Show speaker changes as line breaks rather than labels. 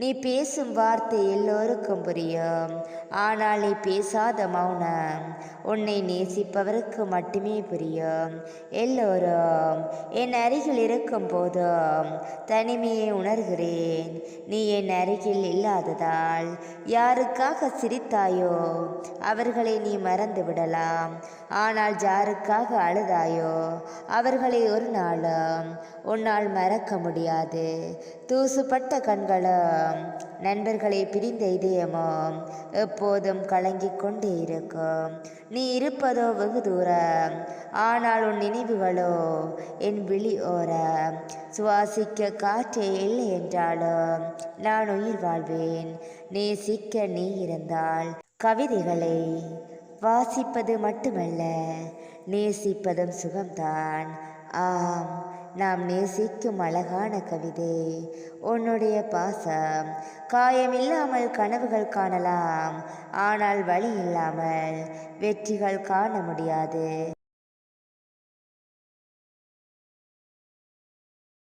நீ பேசும் வார்த்தை எல்லோருக்கும் புரியும் ஆனால் நீ பேசாத மௌனம் உன்னை நேசிப்பவருக்கு மட்டுமே புரியும் எல்லோரும் என் அருகில் இருக்கும் போதும் தனிமையை உணர்கிறேன் நீ என் அருகில் இல்லாததால் யாருக்காக சிரித்தாயோ அவர்களை நீ மறந்து விடலாம் ஆனால் யாருக்காக அழுதாயோ அவர்களை ஒரு நாளும் உன்னால் மறக்க முடியாது தூசுப்பட்ட கண்களும் நண்பர்களை பிரிந்த இதயமோ எப்போதும் கலங்கிக் கொண்டே இருக்கும் நீ இருப்பதோ வெகு தூரம் ஆனால் உன் நினைவுகளோ என் விழி ஓர சுவாசிக்க காற்றே இல்லை என்றாலும் நான் உயிர் வாழ்வேன் நேசிக்க நீ இருந்தால் கவிதைகளை வாசிப்பது மட்டுமல்ல நேசிப்பதும் சுகம்தான் ஆம் நாம் நேசிக்கும் அழகான கவிதை உன்னுடைய பாசம் காயமில்லாமல் கனவுகள் காணலாம் ஆனால் வழி இல்லாமல் வெற்றிகள் காண முடியாது